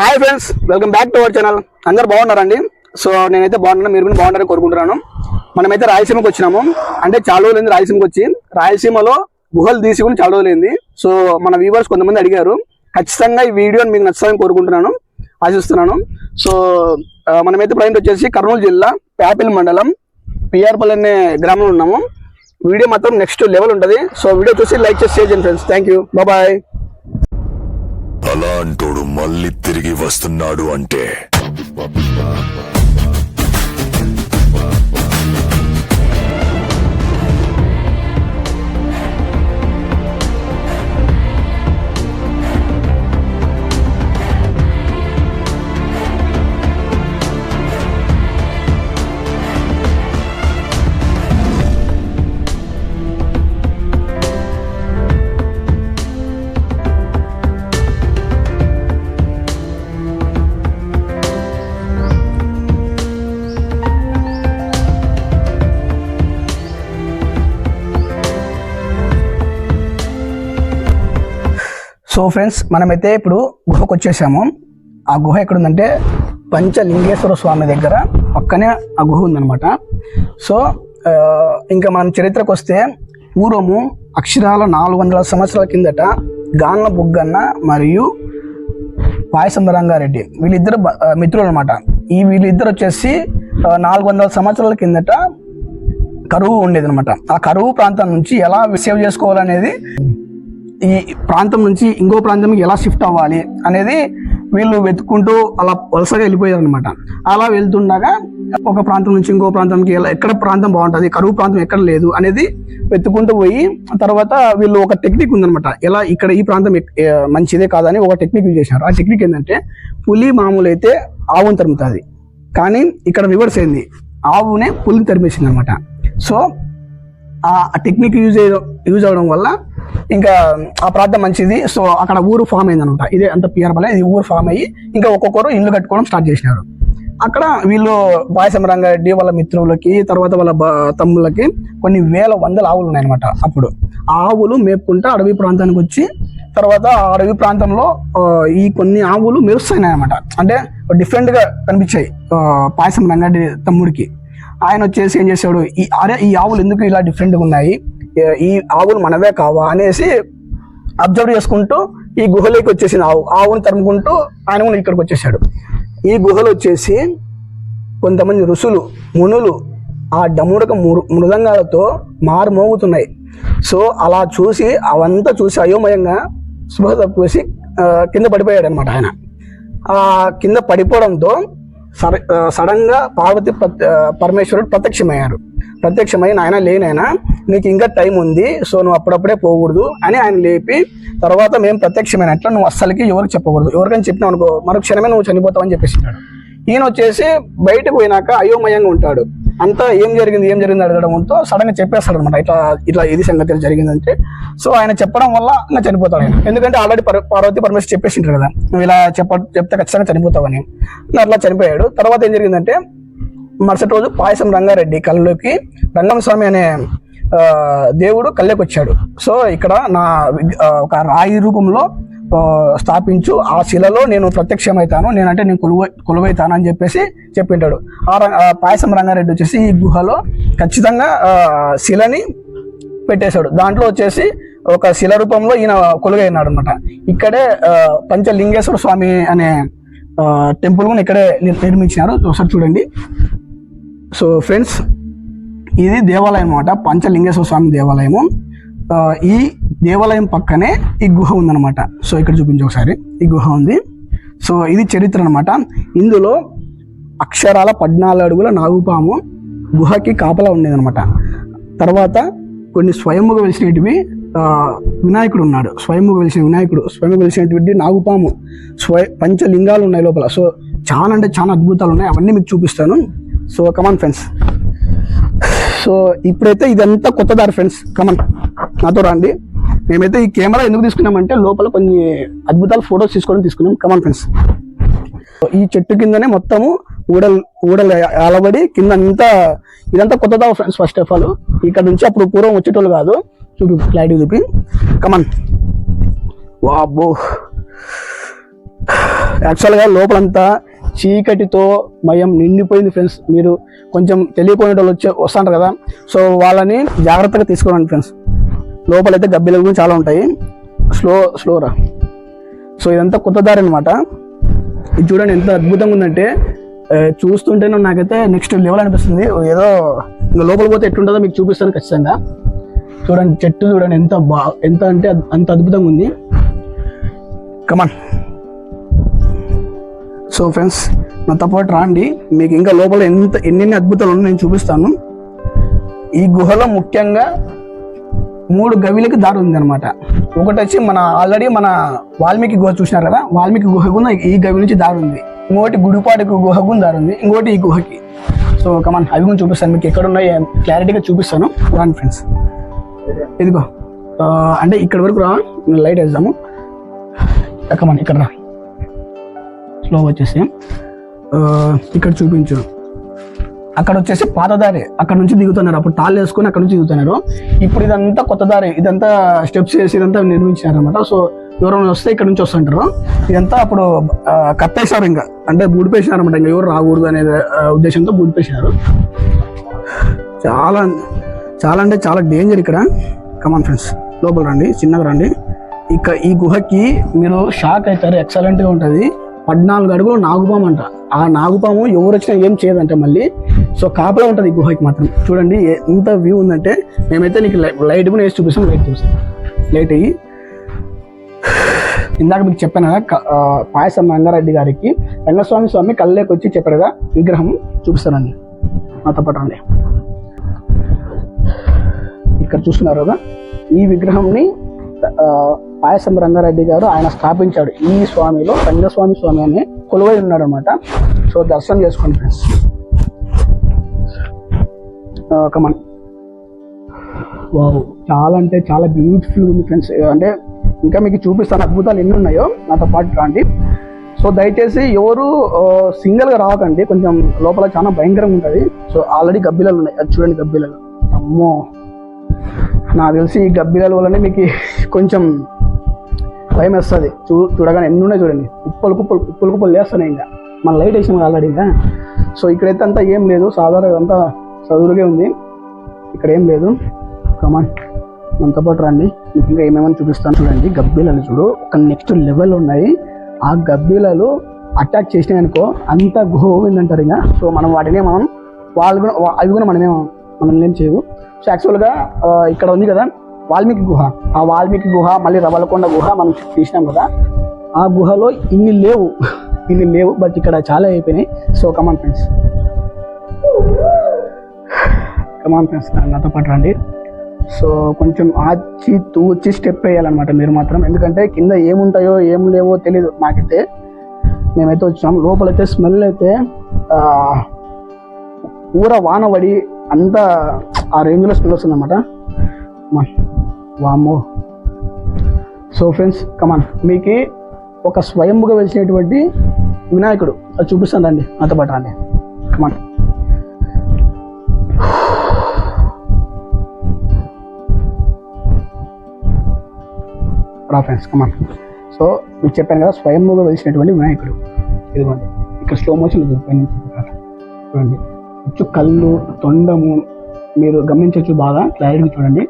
Hi friends welcome back to our channel అందరు బాగున్నారండి? So నేనైతే బాగున్నాను మీరు కూడా బాగున్నారని కోరుకుంటున్నాను. మనమైతే రాయలసీమకు వచ్చినాము. అంటే చాలా రోజులైంది రాయలసీమకి వచ్చి. రాయలసీమలో గుహలు తీసి కూడా చాలా రోజులైంది సో మన వ్యూవర్స్ కొంతమంది అడిగారు. ఖచ్చితంగా ఈ వీడియోని మీకు నచ్చాలని కోరుకుంటున్నాను. ఆశిస్తున్నాను. సో మనమైతే ప్రజెంట్ వచ్చేసి కర్నూలు జిల్లా ప్యాపిల్ మండలం పిఆర్పల్ అనే గ్రామంలో ఉన్నాము. వీడియో మాత్రం నెక్స్ట్ లెవెల్ ఉంటుంది. సో వీడియో చూసి లైక్ చేసి షేర్ చేయండి ఫ్రెండ్స్ థ్యాంక్ యూ బాయ్ అలాంటోడు మళ్ళీ తిరిగి వస్తున్నాడు అంటే. సో ఫ్రెండ్స్ మనమైతే ఇప్పుడు గుహకు వచ్చేసాము. ఆ గుహ ఎక్కడుందంటే పంచలింగేశ్వర స్వామి దగ్గర పక్కనే ఆ గుహ ఉందన్నమాట. సో ఇంకా మనం చరిత్రకు వస్తే పూర్వము అక్షరాల నాలుగు వందల సంవత్సరాల కిందట గాన్ల బుగ్గన్న మరియు పాయసం రంగారెడ్డి వీళ్ళిద్దరు మిత్రులు అనమాట ఈ వీళ్ళిద్దరు వచ్చేసి నాలుగు వందల సంవత్సరాల కిందట కరువు ఉండేది అనమాట ఆ కరువు ప్రాంతం నుంచి ఎలా సేవ్ చేసుకోవాలనేది ఈ ప్రాంతం నుంచి ఇంకో ప్రాంతంకి ఎలా షిఫ్ట్ అవ్వాలి అనేది వీళ్ళు వెతుక్కుంటూ అలా వలసగా వెళ్ళిపోయారు అనమాట అలా వెళ్తుండగా ఒక ప్రాంతం నుంచి ఇంకో ప్రాంతంకి ఎలా ఎక్కడ ప్రాంతం బాగుంటుంది కరువు ప్రాంతం ఎక్కడ లేదు అనేది వెతుక్కుంటూ పోయి తర్వాత వీళ్ళు ఒక టెక్నిక్ ఉందనమాట ఎలా ఇక్కడ ఈ ప్రాంతం ఎక్- మంచిదే కాదని ఒక టెక్నిక్ యూజ్ చేశారు. ఆ టెక్నిక్ ఏంటంటే పులి మామూలు అయితే ఆవును తరుముతుంది. కానీ ఇక్కడ రివర్స్ అయింది. ఆవునే పులిని తరిమేసింది అనమాట సో ఆ టెక్నిక్ యూజ్ యూజ్ అవడం వల్ల ఇంకా ఆ ప్రాంతం మంచిది. సో అక్కడ ఊరు ఫామ్ అయింది అనమాట ఇదే అంత పిఆర్ వల్ల ఇది ఊరు ఫామ్ అయ్యి ఇంకా ఒక్కొక్కరు ఇల్లు కట్టుకోవడం స్టార్ట్ చేసినారు. అక్కడ వీళ్ళు పాయసం రంగారెడ్డి వాళ్ళ మిత్రులకి తర్వాత వాళ్ళ తమ్ముళ్ళకి కొన్ని వేల వందల ఆవులు ఉన్నాయన్నమాట అప్పుడు. ఆ ఆవులు మేపుకుంటా అడవి ప్రాంతానికి వచ్చి తర్వాత ఆ అడవి ప్రాంతంలో ఈ కొన్ని ఆవులు మెరుస్తున్నాయి అనమాట అంటే డిఫరెంట్గా కనిపించాయి పాయసం రంగారెడ్డి తమ్ముడికి. ఆయన వచ్చేసి ఏం చేశాడు? ఈ అరే ఈ ఆవులు ఎందుకు ఇలా డిఫరెంట్గా ఉన్నాయి? ఈ ఆవులు మనవే కావా? అనేసి అబ్జర్వ్ చేసుకుంటూ ఈ గుహలోకి వచ్చేసింది ఆవు ఆవుని తరుముకుంటూ ఆయన కూడా ఇక్కడికి వచ్చేసాడు ఈ గుహలో వచ్చేసి కొంతమంది ఋషులు మునులు ఆ డముడక మృ మృదంగాలతో మారు మోగుతున్నాయి. సో అలా చూసి అవంతా చూసి అయోమయంగా స్పృహ తప్పేసి కింద పడిపోయాడు అనమాట ఆయన. ఆ కింద పడిపోవడంతో సడన్గా పార్వతి పరమేశ్వరుడు ప్రత్యక్షమయ్యారు. ప్రత్యక్షమై నాయన లేనైనా నీకు ఇంకా టైం ఉంది సో నువ్వు అప్పుడప్పుడే పోకూడదు అని ఆయన లేపి తర్వాత మేము ప్రత్యక్షమైనట్లు నువ్వు అస్సలకి ఎవరికి చెప్పకూడదు. ఎవరికైనా చెప్పినావు అనుకో మరొక క్షణమే నువ్వు చనిపోతావు అని చెప్పేసినాడు ఈయన వచ్చేసి బయటకు పోయినాక అయోమయంగా ఉంటాడు. అంతా ఏం జరిగింది ఏం జరిగింది అడగడంతో సడన్గా చెప్పేస్తాడు అనమాట ఇట్లా ఇట్లా ఇది సంగతి జరిగిందంటే. సో ఆయన చెప్పడం వల్ల ఇంకా చనిపోతాడు ఆయన. ఎందుకంటే ఆల్రెడీ పార్వతి పరమేశ్వర్ చెప్పేసింటారు కదా. నువ్వు ఇలా చెప్ప చెప్తే ఖచ్చితంగా చనిపోతావని. అట్లా చనిపోయాడు. తర్వాత ఏం జరిగిందంటే మరుసటి రోజు పాయసం రంగారెడ్డి కళ్ళలోకి రంగం స్వామి అనే దేవుడు కళ్ళకి వచ్చాడు సో ఇక్కడ నా ఒక రాయి రూపంలో స్థాపించు ఆ శిలలో నేను ప్రత్యక్షమవుతాను నేనంటే నేను కొలువై కొలువైతాను అని చెప్పేసి చెప్పింటాడు. ఆ రం- పాయసం రంగారెడ్డి వచ్చేసి ఈ గుహలో ఖచ్చితంగా శిలని పెట్టేశాడు. దాంట్లో వచ్చేసి ఒక శిల రూపంలో ఈయన కొలుగైనాడు అనమాట ఇక్కడే పంచలింగేశ్వర స్వామి అనే టెంపుల్ కూడా ఇక్కడే నిర్మించినారు. ఒకసారి చూడండి. సో ఫ్రెండ్స్ ఇది దేవాలయం అనమాట పంచలింగేశ్వర స్వామి దేవాలయము. ఈ దేవాలయం పక్కనే ఈ గుహ ఉందన్నమాట. సో ఇక్కడ చూపించి ఒకసారి. ఈ గుహ ఉంది. సో ఇది చరిత్ర అనమాట ఇందులో అక్షరాల పద్నాలుగు అడుగుల నాగుపాము గుహకి కాపలా ఉండేదన్నమాట. తర్వాత కొన్ని స్వయముగా వెలిసినటివి వినాయకుడు ఉన్నాడు. స్వయముగా వెలిసిన వినాయకుడు స్వయం వెలిసినటువంటి నాగుపాము స్వయ పంచలింగాలు ఉన్నాయి లోపల. సో చాలా అంటే చాలా అద్భుతాలు ఉన్నాయి. అవన్నీ మీకు చూపిస్తాను. సో కమాన్ ఫ్రెండ్స్ సో ఇప్పుడైతే ఇదంతా కొత్త దారి ఫ్రెండ్స్ కమన్ నాతో రండి. మేమైతే ఈ కెమెరా ఎందుకు తీసుకున్నామంటే లోపల కొన్ని అద్భుతాలు ఫొటోస్ తీసుకొని తీసుకున్నాం. కమన్ ఫ్రెండ్స్ ఈ చెట్టు కిందనే మొత్తము ఊడలు ఊడలు అలబడి కింద అంతా ఇదంతా కొత్త ఫ్రెండ్స్ ఫస్ట్ ఆఫ్ ఆల్ ఇక్కడ నుంచి అప్పుడు పూర్వం వచ్చేటోళ్ళు కాదు. చూపి. క్లారిటీ చూపి కమన్ వాబో యాక్చువల్గా లోపలంతా చీకటితో మయం నిండిపోయింది ఫ్రెండ్స్ మీరు కొంచెం తెలియపోయిన వాళ్ళు వచ్చే వస్తుంటారు కదా. సో వాళ్ళని జాగ్రత్తగా తీసుకోవాలండి ఫ్రెండ్స్ లోపలైతే గబ్బిల కూడా చాలా ఉంటాయి. స్లో స్లోరా. సో ఇదంతా కొత్త దారి అనమాట ఇది చూడండి ఎంత అద్భుతంగా ఉందంటే చూస్తుంటే చూస్తుంటేనే నాకైతే నెక్స్ట్ లెవెల్ అనిపిస్తుంది. ఏదో ఇంకా లోపల పోతే ఎట్లుంటుందో మీకు చూపిస్తాను ఖచ్చితంగా. చూడండి చెట్టు చూడండి ఎంత బా ఎంత అంటే అంత అద్భుతంగా ఉంది. కమాన్ సో ఫ్రెండ్స్ నాతో పాటు రాండి. మీకు ఇంకా లోపల ఎంత ఎన్నెన్ని అద్భుతాలు ఉన్నాయో నేను చూపిస్తాను. ఈ గుహలో ముఖ్యంగా మూడు గవిలకు దారి ఉంది అనమాట ఒకటి వచ్చి మన ఆల్రెడీ మన వాల్మీకి గుహ చూసినారు కదా వాల్మీకి గుహకు ఈ గవి నుంచి దారి ఉంది. ఇంకోటి గుడిపాడుకు గుహకు దారి ఉంది. ఇంకోటి ఈ గుహకి. సో కమాన్ అవి కూడా చూపిస్తాను. మీకు ఎక్కడ ఉన్నాయో క్లారిటీగా చూపిస్తాను. రాను ఫ్రెండ్స్ ఇదిగో అంటే ఇక్కడ వరకు రా లైట్ వేద్దాము. కమాన్ ఇక్కడ రా. స్లో వచ్చేసి ఇక్కడ చూపించు. అక్కడ వచ్చేసి పాత దారి అక్కడ నుంచి దిగుతున్నారు. అప్పుడు తాళ్ళు వేసుకొని అక్కడ నుంచి దిగుతున్నారు. ఇప్పుడు ఇదంతా కొత్త దారి. ఇదంతా స్టెప్స్ వేసి ఇదంతా నిర్మించినారు అనమాట సో ఎవరైనా వస్తే ఇక్కడ నుంచి వస్తుంటారు. ఇదంతా అప్పుడు కప్పేశారు ఇంకా. అంటే బూడిపేసినారు అనమాట ఇంకా. ఎవరు రాకూడదు అనే ఉద్దేశంతో బూడిపేసినారు చాలా చాలా అంటే చాలా డేంజర్ ఇక్కడ. కమాన్ ఫ్రెండ్స్ లోపల రండి. చిన్నగా రండి. ఇక ఈ గుహకి మీరు షాక్ అవుతారు. ఎక్సలెంట్గా ఉంటుంది. పద్నాలుగు అడుగులు నాగుపాము అంట. ఆ నాగుపాము ఎవరు వచ్చినా ఏం చేయదంటే మళ్ళీ. సో కాపలా ఉంటుంది ఈ గుహకి మాత్రం. చూడండి ఎంత వ్యూ ఉందంటే మేమైతే నీకు లైట్ కూడా వేసి చూపిస్తాం లైట్ చూపిస్తాం. లైట్ అయ్యి. ఇందాక మీకు చెప్పాను కదా పాయసం రంగారెడ్డి గారికి. రంగస్వామి స్వామి కళ్ళకి వచ్చి చెప్పాడు కదా విగ్రహం చూపిస్తానండి. నాతో పాటు రండి. ఇక్కడ చూస్తున్నారు కదా ఈ విగ్రహంని పాయసం రంగారెడ్డి గారు ఆయన స్థాపించాడు. ఈ స్వామిలో రంగస్వామి స్వామి అని కొలువై ఉన్నాడు అనమాట సో దర్శనం చేసుకోండి ఫ్రెండ్స్. కమన్ వావ్ చాలా అంటే చాలా బ్యూటిఫుల్ ఉంది ఫ్రెండ్స్. అంటే ఇంకా మీకు చూపిస్తాను అద్భుతాలు ఎన్ని ఉన్నాయో. నాతో పాటు రాండి. సో దయచేసి ఎవరు సింగిల్గా రావకండి కొంచెం లోపల చాలా భయంకరంగా ఉంటుంది. సో ఆల్రెడీ గబ్బిలలు ఉన్నాయి. అది చూడండి గబ్బిలలు. అమ్మో. నాకు తెలిసి ఈ గబ్బిలాల వల్లనే మీకు కొంచెం భయం వేస్తుంది. చూ చూడగానే ఎన్ని ఉన్నాయి చూడండి. కుప్పలు కుప్పలు కుప్పలు కుప్పలు లేస్తున్నాయి ఇంకా. మన లైట్ వేసినాం ఆల్రెడీ ఇంకా. సో ఇక్కడైతే అంతా ఏం లేదు. సాధారణ అంతా చదువులుగే ఉంది. ఇక్కడ ఏం లేదు. కమాన్ మనతో పాటు రండి. మీకు ఇంకా ఏమేమని చూపిస్తాను చూడండి. గబ్బిలాలు చూడు. ఒక నెక్స్ట్ లెవెల్ ఉన్నాయి. ఆ గబ్బిలాలు అటాక్ చేసినాయి అనుకో అంత గోవిందంటారు ఇంకా. సో మనం వాటినే మనం వాళ్ళు కూడా అవి కూడా మనమే మనల్ని ఏం చేయవు. సో యాక్చువల్గా ఇక్కడ ఉంది కదా వాల్మీకి గుహ. ఆ వాల్మీకి గుహ మళ్ళీ రవలకొండ గుహ మనం తీసినాం కదా ఆ గుహలో ఇన్ని లేవు. ఇన్ని లేవు బట్ ఇక్కడ చాలా అయిపోయినాయి. So come on friends come on friends నాతో పాటు రండి. సో కొంచెం ఆచి తూచి స్టెప్ వేయాలన్నమాట మీరు మాత్రం. ఎందుకంటే కింద ఏముంటాయో ఏం లేవో తెలీదు నాకైతే. మేమైతే వచ్చాం. లోపలైతే స్మెల్ అయితే ఊర వాన పడి అంత ఆ రేంజ్లో స్మెల్ వస్తుంది అనమాట వామో సో ఫ్రెండ్స్ కమాన్ మీకు ఒక స్వయంగా వెలిసినటువంటి వినాయకుడు. అది చూపిస్తాను రండి నాతో పాటు రండి. కమాన్ రా ఫ్రెండ్స్ కమాన్ సో మీకు చెప్పాను కదా స్వయంగా వెలిసినటువంటి వినాయకుడు. ఇదిగోండి. ఇక్కడ స్లో మోషన్ చూడండి. వచ్చు కళ్ళు తొండము మీరు గమనించవచ్చు బాగా క్లారిటీ చూడండి.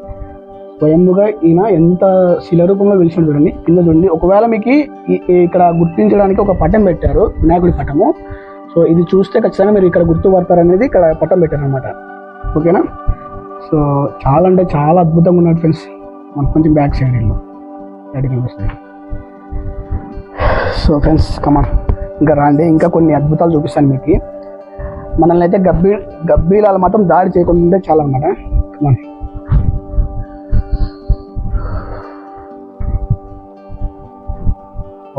స్వయంగా ఈయన ఎంత శిల రూపంలో వెలిసిన చూడండి. కింద చూడండి. ఒకవేళ మీకు ఇక్కడ గుర్తించడానికి ఒక పటం పెట్టారు. వినాయకుడి పటము. సో ఇది చూస్తే ఖచ్చితంగా మీరు ఇక్కడ గుర్తుపడతారనేది ఇక్కడ పటం పెట్టారు అనమాట ఓకేనా? సో చాలా అంటే చాలా అద్భుతంగా ఉన్నాడు ఫ్రెండ్స్. మనకు కొంచెం బ్యాక్ సైడ్ ఇల్లు సైడ్ కనిపిస్తుంది సో ఫ్రెండ్స్ కమాన్ ఇంకా రాండి. ఇంకా కొన్ని అద్భుతాలు చూపిస్తాను మీకు. మనల్ని అయితే గబ్బి గబ్బీలాలు మాత్రం దాడి చేయకుండా ఉంటే చాలా అనమాట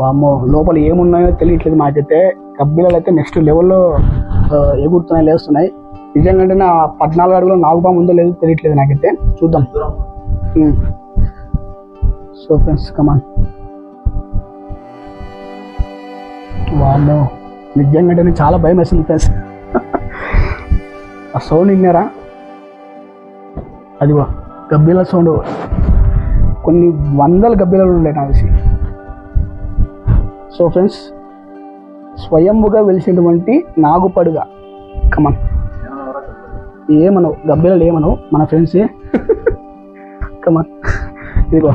వామ్మో. లోపల ఏమున్నాయో తెలియట్లేదు మాకైతే. గబ్బీలాలు అయితే నెక్స్ట్ లెవెల్లో ఎగురుతున్నాయి లేస్తున్నాయి. నిజంగా నా పద్నాలుగు అడుగులో నాగుపాము ఉందో లేదో తెలియట్లేదు నాకైతే. చూద్దాం. సో ఫ్రెండ్స్ కమాన్ వామ్మో. నిజంగా చాలా భయం వేస్తుంది ఫ్రెండ్స్ ఆ సౌండ్ విన్నారా? అదిగో గబ్బిల సౌండ్ కొన్ని వందల గబ్బిలలు ఉండే నాసి తెలిసి సో ఫ్రెండ్స్ స్వయంగా వెలిసినటువంటి నాగుపడుగ. కమన్ ఏమనవు? గబ్బిలలు ఏమనవు? మన ఫ్రెండ్సే కమన్ ఇదిగో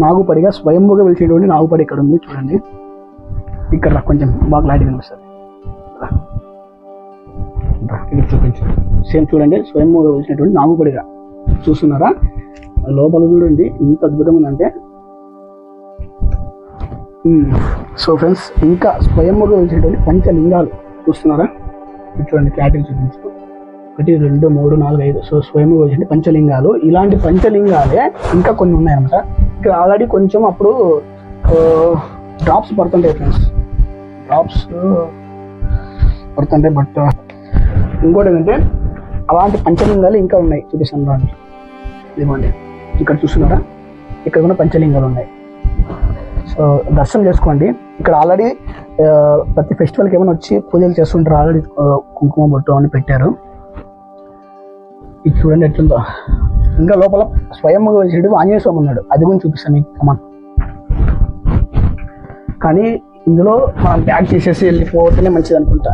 నాగుపడిగా స్వయంభుగా వెలిసినటువంటి నాగుపడి ఇక్కడ ఉంది చూడండి. ఇక్కడ కొంచెం బాగా క్లారిటీ కనిపిస్తుంది. రా. ఇక్కడ సేమ్ చూడండి స్వయంగా వెలిసినటువంటి నాగుపడిగా. చూస్తున్నారా? లోపల చూడండి ఎంత అద్భుతంగా ఉందంటే సో ఫ్రెండ్స్ ఇంకా స్వయంగా వెలిసినటువంటి పంచలింగాలు చూస్తున్నారా? చూడండి క్యాటిల్ చూపించు. ఒకటి రెండు మూడు నాలుగు ఐదు. సో స్వయంగా వెలిసిన పంచలింగాలు. ఇలాంటి పంచలింగాలే ఇంకా కొన్ని ఉన్నాయన్నమాట. ఇక్కడ ఆల్రెడీ కొంచెం అప్పుడు డ్రాప్స్ పడుతుంటాయి ఫ్రెండ్స్. డ్రాప్స్ పడుతుంటాయి బట్ ఇంకోటి ఏంటంటే అలాంటి పంచలింగాలు ఇంకా ఉన్నాయి చూపిస్తాను రాండి ఇదిగోండి ఇక్కడ చూస్తున్నారా? ఇక్కడ కూడా పంచలింగాలు ఉన్నాయి. సో దర్శనం చేసుకోండి. ఇక్కడ ఆల్రెడీ ప్రతి ఫెస్టివల్కి ఏమైనా వచ్చి పూజలు చేస్తుంటారు ఆల్రెడీ కుంకుమ బొట్టు అని పెట్టారు. ఇది చూడండి ఎట్లుందో. ఇంకా లోపల స్వయంగా వెలిసేడు ఆంజనేయ స్వామి ఉన్నాడు. అది కూడా చూపిస్తాను మీకు. కమాన్ కానీ ఇందులో మనం ప్యాక్ చేసేసి వెళ్ళిపోతేనే మంచిది అనుకుంటా.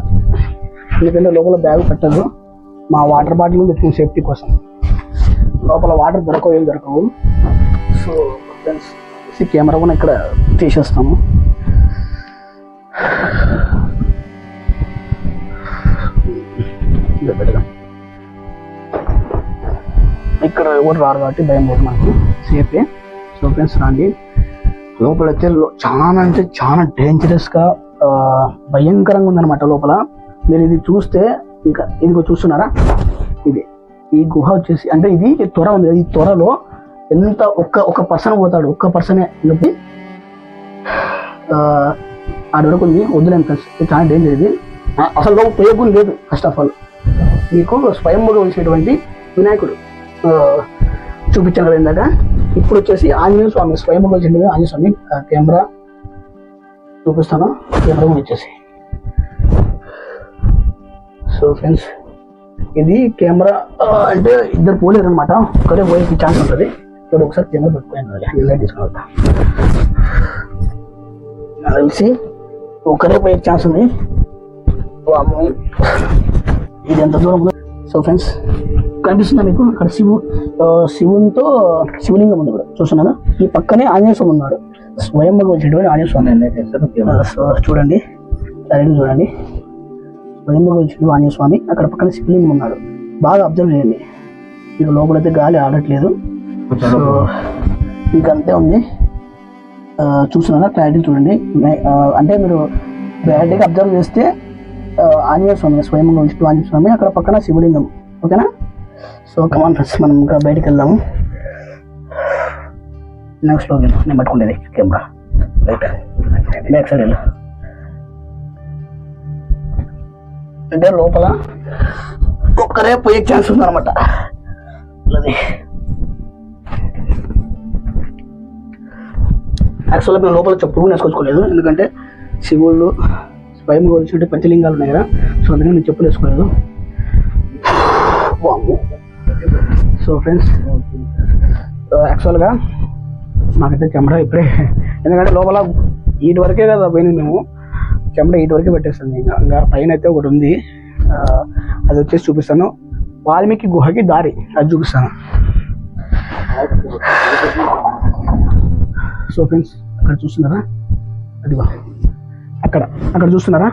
ఎందుకంటే లోపల బ్యాగ్ పెట్టదు మా వాటర్ బాటిల్ తెచ్చుకుని సేఫ్టీ కోసం. లోపల వాటర్ దొరకవు ఏం దొరకవు. సో ఫ్రెండ్స్ ఈ కెమెరా కూడా ఇక్కడ తీసేస్తాము. పెడదాం. ఇక్కడ ఎవరు రారు కాబట్టి భయం లేదు మనకు. సేఫే. సో ఫ్రెండ్స్ రండి. లోపలైతే అయితే చాలా అంటే చాలా డేంజరస్గా భయంకరంగా ఉందన్నమాట లోపల. మీరు ఇది చూస్తే ఇంకా ఇదిగో చూస్తున్నారా? ఇది. ఈ గుహ వచ్చేసి అంటే ఇది త్వర ఉంది. ఈ త్వరలో ఎంత ఒక్క ఒక పర్సన్ పోతాడు. ఒక్క పర్సనే చెప్పి ఆడవరకు ఉంది. వద్దులేం ఫ్రెండ్స్ ఇది చాలా డేంజర్ ఇది. అసలు ఉపయోగం లేదు ఫస్ట్ ఆఫ్ ఆల్ మీకు స్వయంభూగా ఉంచినటువంటి వినాయకుడు చూపించాను కదా ఇందాక. ఇప్పుడు వచ్చేసి ఆంజనేయ స్వామి స్వయంభూగా ఉంచిన ఆంజనేయ స్వామి ఆ, కెమెరా చూపిస్తాను. కెమెరా వచ్చేసి. సో ఫ్రెండ్స్ ఇది కెమెరా అంటే ఇద్దరు పోలేరు అనమాట ఒకరే పోయే ఛాన్స్ ఉంటుంది. ఇప్పుడు ఒకసారి కెమెరా పెట్టుకోండి లైట్ తీసుకుని తెలిసి ఒకరే పోయే ఛాన్స్ ఉంది. ఇది ఎంత దూరం ఉందో? సో ఫ్రెండ్స్ కనిపిస్తుందా మీకు? అక్కడ శివు శివునితో శివలింగం ఉంది ఇక్కడ. చూస్తున్నారా? ఈ పక్కనే ఆంజనేయ స్వామి ఉన్నాడు. స్వయంగా వచ్చినటువంటి ఆంజనేయ స్వామి. చూడండి. సరైన చూడండి. స్వయంగా వచ్చిన ఆంజనేయ స్వామి అక్కడ పక్కన శివలింగం ఉన్నాడు. బాగా అబ్జర్వ్ చేయండి. ఇక లోపలైతే గాలి ఆడట్లేదు. సో ఇంకంతే ఉంది. ఆ, చూస్తున్నారా? క్లారిటీ చూడండి. అంటే మీరు క్లారిటీగా అబ్జర్వ్ చేస్తే ఆ, ఆంజనేయ స్వామి స్వయంగా విష్ణు ఆంజనేయ స్వామి అక్కడ పక్కన శివలింగం. ఓకేనా? సో కమాన్ ఫ్రెండ్స్ మనం ఇంకా బయటికి వెళ్దాము. నెక్స్ట్లో నేను పట్టుకుంటేది. కెమెరా. రైట్ బ్యాక్ సైడ్ వెళ్ళు. అంటే లోపల ఒక్కరే పోయే ఛాన్స్ ఉందన్నమాట. అది. యాక్చువల్గా మేము లోపల చెప్పులు కూడా వేసుకొచ్చుకోలేదు ఎందుకంటే శివుళ్ళు స్వయం వచ్చినట్టు పంచలింగాలు ఉన్నాయి కదా సో అందుకని నేను చెప్పులు వేసుకోలేదు సో ఫ్రెండ్స్ యాక్చువల్గా నాకైతే చెమట ఇప్పుడే. ఎందుకంటే లోపల ఇటు వరకే కదా పోయినాయి మేము. చెమట ఎయిట్ వరకు పెట్టేస్తుంది. ఇంకా ఇంకా పైన అయితే ఒకటి ఉంది. అది వచ్చేసి చూపిస్తాను. వాల్మీకి గుహకి దారి అది చూపిస్తాను. సో ఫ్రెండ్స్ అక్కడ చూస్తున్నారా? అదిగో అక్కడ అక్కడ చూస్తున్నారా?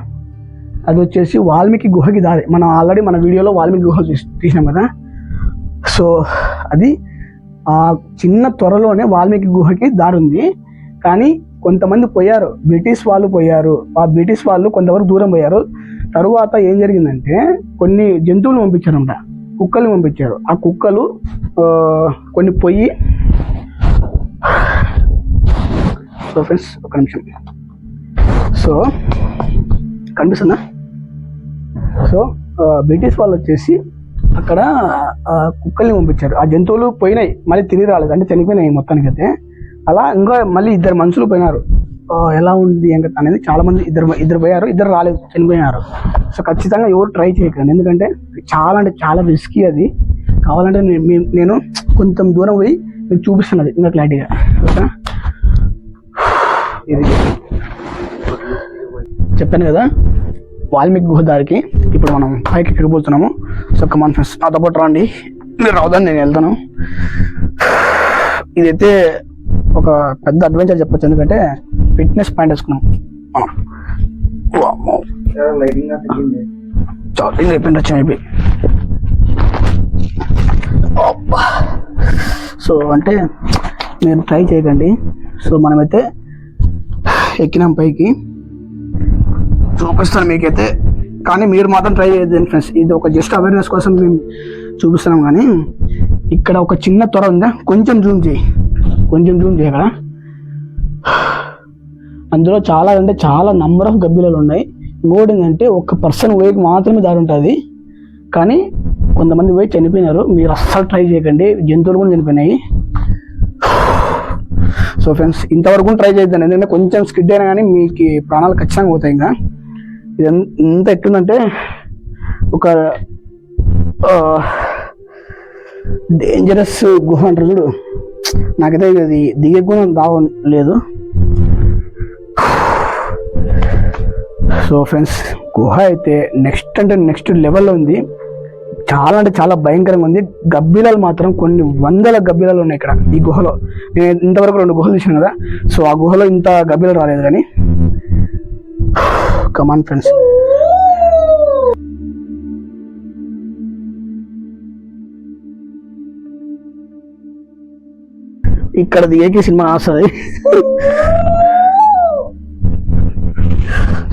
అది వచ్చేసి వాల్మీకి గుహకి దారి. మనం ఆల్రెడీ మన వీడియోలో వాల్మీకి గుహ చూసి తీసినాం కదా. సో అది ఆ చిన్న త్వరలోనే వాల్మీకి గుహకి దారి ఉంది. కానీ కొంతమంది పోయారు బ్రిటిష్ వాళ్ళు పోయారు. ఆ బ్రిటిష్ వాళ్ళు కొంతవరకు దూరం పోయారు. తరువాత ఏం జరిగిందంటే కొన్ని జంతువులు పంపించారంట. కుక్కలు పంపించారు. ఆ కుక్కలు కొన్ని పొయ్యి సో ఫ్రెండ్స్ ఒక నిమిషం. సో కనిపిస్తుందా? సో బ్రిటిష్ వాళ్ళు వచ్చేసి అక్కడ కుక్కల్ని పంపించారు. ఆ జంతువులు పోయినాయి. మళ్ళీ తిరిగి రాలేదు. అంటే చనిపోయినాయి మొత్తానికి అయితే అలా ఇంకా మళ్ళీ ఇద్దరు మనుషులు పోయినారు. ఎలా ఉంది ఏంటి అనేది చాలా మంది ఇద్దరు ఇద్దరు పోయారు ఇద్దరు రాలేదు చనిపోయినారు. సో ఖచ్చితంగా ఎవరు ట్రై చేయకండి. ఎందుకంటే చాలా అంటే చాలా రిస్కీ అది. కావాలంటే నేను నేను కొంచెం దూరం పోయి మీకు చూపిస్తున్నది ఇంకా క్లారిటీగా ఓకేనా? ఇది. చెప్పాను కదా వాల్మీకి గుహ దారికి ఇప్పుడు మనం పైకి ఎక్కడిపోతున్నాము సో కమాన్ ఫ్రెండ్స్ నాతో పాటు రండి. మీరు రావద్దని నేను వెళ్తాను. ఇదైతే ఒక పెద్ద అడ్వెంచర్ చెప్పొచ్చు. ఎందుకంటే ఫిట్నెస్ పాయింట్ వేసుకున్నాం. మనం వామ్మో. చార్జింగ్ అయిపోయింది వచ్చి. సో అంటే మీరు ట్రై చేయకండి. సో మనమైతే ఎక్కినాం పైకి. చూపిస్తాను మీకైతే. కానీ మీరు మాత్రం ట్రై చేయొద్దండి ఫ్రెండ్స్ ఇది ఒక జస్ట్ అవేర్నెస్ కోసం మేము చూపిస్తున్నాం కానీ ఇక్కడ ఒక చిన్న త్వర ఉందా? కొంచెం జూమ్ చేయి. కొంచెం జూమ్ చేయగలరా అక్కడ. అందులో చాలా అంటే చాలా నంబర్ ఆఫ్ గబ్బిలలు ఉన్నాయి. ఇంకోటి ఏంటంటే ఒక పర్సన్ వెయిట్ మాత్రమే దారి ఉంటుంది. కానీ కొంతమంది పోయి చనిపోయినారు. మీరు అస్సలు ట్రై చేయకండి. జంతువులు కూడా చనిపోయినాయి. సో ఫ్రెండ్స్ ఇంతవరకు ట్రై చేద్దాం ఎందుకంటే కొంచెం స్కిడ్ అయినా కానీ మీకు ప్రాణాలు ఖచ్చితంగా పోతాయి ఇంకా. ఇది ఎంత ఎట్టుందంటే ఒక డేంజరస్ గుహ అంటారు చూడు. నాకైతే అది దిగే కూడా దావ లేదు సో ఫ్రెండ్స్ గుహ అయితే నెక్స్ట్ అంటే నెక్స్ట్ లెవెల్లో ఉంది. చాలా అంటే చాలా భయంకరంగా ఉంది. గబ్బిలాలు మాత్రం కొన్ని వందల గబ్బిలాలు ఉన్నాయి ఇక్కడ ఈ గుహలో. నేను ఇంతవరకు రెండు గుహలు చూసాను కదా. సో ఆ గుహలో ఇంత గబ్బిలాలు రాలేదు కానీ. కమాన్ ఫ్రెండ్స్ ఇక్కడ దిగేకి సినిమా వస్తుంది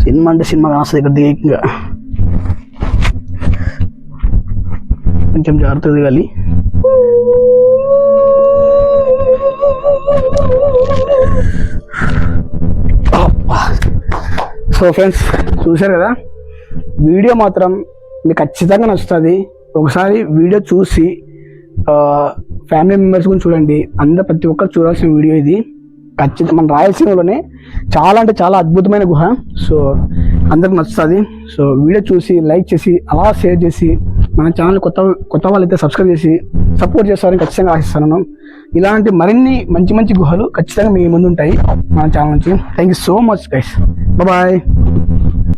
సినిమా అంటే సినిమా వస్తుంది ఇక్కడ దిగేకి ఇంకా. కొంచెం జాగ్రత్తగా దిగాలి. సో ఫ్రెండ్స్ చూశారు కదా? వీడియో మాత్రం మీకు ఖచ్చితంగా నచ్చుతుంది. ఒకసారి వీడియో చూసి ఫ్యామిలీ మెంబర్స్ గురించి చూడండి. అందరు ప్రతి ఒక్కరు చూడాల్సిన వీడియో ఇది. ఖచ్చితంగా మన రాయలసీమలోనే చాలా అంటే చాలా అద్భుతమైన గుహ. సో అందరికి నచ్చుతుంది. సో వీడియో చూసి లైక్ చేసి అలా షేర్ చేసి మన ఛానల్ కొత్త కొత్త వాళ్ళైతే సబ్స్క్రైబ్ చేసి సపోర్ట్ చేస్తారని ఖచ్చితంగా ఆశిస్తున్నాను ఇలాంటి మరిన్ని మంచి మంచి గుహలు ఖచ్చితంగా మీ ముందు ఉంటాయి మన ఛానల్ నుంచి. Thank you so much guys bye